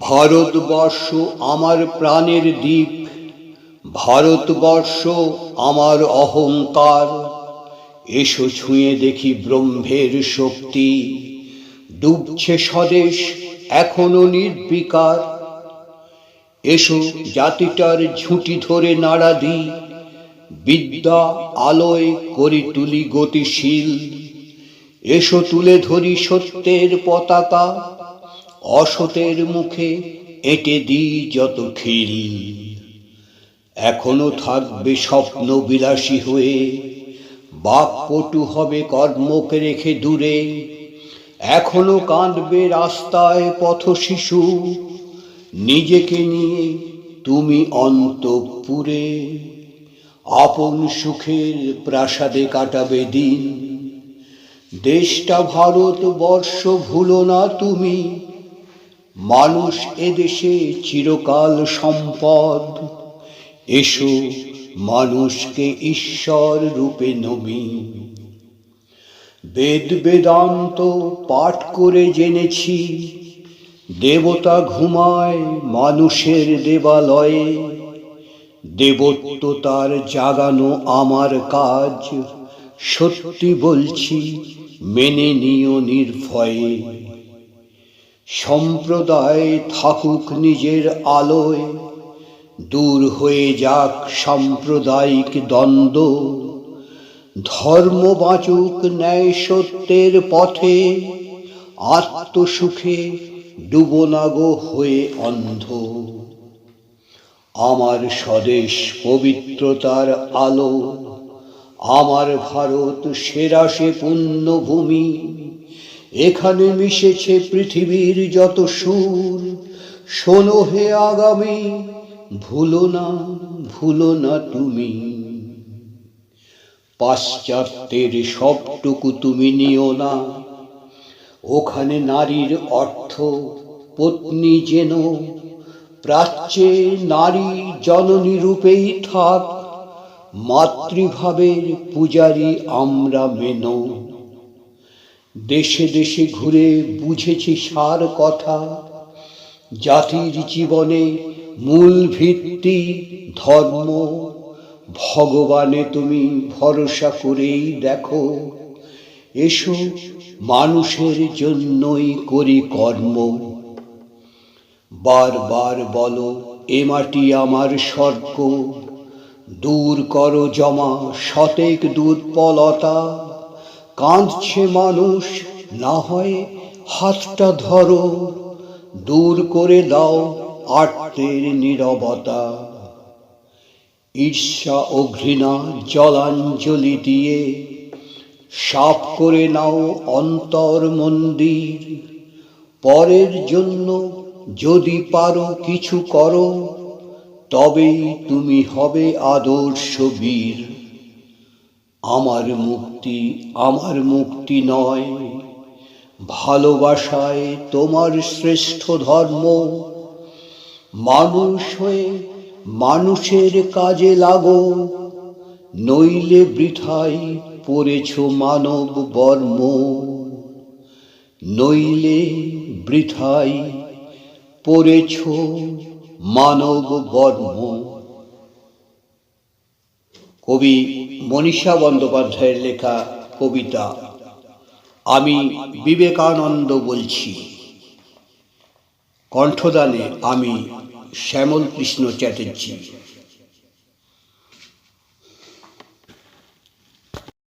ভারতবর্ষ আমার প্রাণের দ্বীপ ভারতবর্ষ আমার অহংকার। এসো ছুঁয়ে দেখি ব্রহ্মের শক্তি। ডুবছে স্বদেশ এখনও নির্বিকার। এসো জাতিটার ঝুঁটি ধরে নাড়া দিই। বিদ্যা আলোয় করি তুলি গতিশীল। এসো তুলে ধরি সত্যের পতাকা। অসতের মুখে এঁটে দিই যত খিল। এখনও থাকবে স্বপ্ন বিলাসী হয়ে বাকপটু হবে কর্মকে রেখে দূরে। এখনও কাঁদবে রাস্তায় পথ শিশু, নিজেকে নিয়ে তুমি অন্তপুরে। আপন সুখের প্রাসাদে কাটাবে দিন। দেশটা ভারতবর্ষ ভুলো না তুমি মানুষ এদেশে চিরকাল সম্পদ। এসো মানুষকে ঈশ্বর রূপে নমি। বেদ বেদান্ত পাঠ করে জেনেছি, দেবতা ঘুমায় মানুষের দেবালয়ে। দেবত্ব তার জাগানো আমার কাজ, সত্যি বলছি, মেনে নিও নির্ভয়ে। সম্প্রদায় থাকুক নিজের আলোয়, দূর হয়ে যাক সাম্প্রদায়িক দ্বন্দ্ব, ধর্ম বাঁচুক ন্যায় সত্যের পথে, আত্মসুখে ডুবনাগো হয়ে অন্ধ। আমার স্বদেশ পবিত্রতার আলো, আমার ভারত সেরা সে পুণ্যভূমি এখানে মিশেছে পৃথিবীর যত সুর। শোনো হে আগামী, ভুলো না ভুলো না তুমি। পাশ্চাত্যের সবটুকু তুমি নিও না। ওখানে নারীর অর্থ, পত্নী যেন প্রাচ্যে নারী জননী রূপেই থাক, মাতৃভাবের পূজারি আমরা মেনো। দেশে দেশে ঘুরে বুঝেছি সার কথা। জাতির জীবনে মূল ভিত্তি ধর্ম। ভগবানে তুমি ভরসা করেই দেখো। এসো মানুষের জন্যই করি কর্ম। বারবার বলো, এ মাটি আমার স্বর্গ। দূর করো জমা শতেক দুর্বলতা। কাঁদছে মানুষ, না হয় হাতটা ধরো, দূর করে দাও আর্তের নীরবতা। ঈর্ষা ও ঘৃণা জলাঞ্জলি দিয়ে সাফ করে নাও অন্তর মন্দির। পরের জন্য যদি পারো কিছু করো, তবেই তুমি হবে আদর্শ বীর। আমার মুক্তি আমার মুক্তি নয়। ভালোবাসায় তোমার শ্রেষ্ঠ ধর্ম। মানুষ হয়ে মানুষের কাজে লাগো। নইলে বৃথাই পড়েছ মানব বর্ম। নইলে বৃথাই পড়েছ মানব বর্ম। কবি মনীষা বন্দ্যোপাধ্যায়ের লেখা কবিতা আমি বিবেকানন্দ বলছি। কণ্ঠদানে আমি শ্যামল কৃষ্ণ চ্যাটার্জী।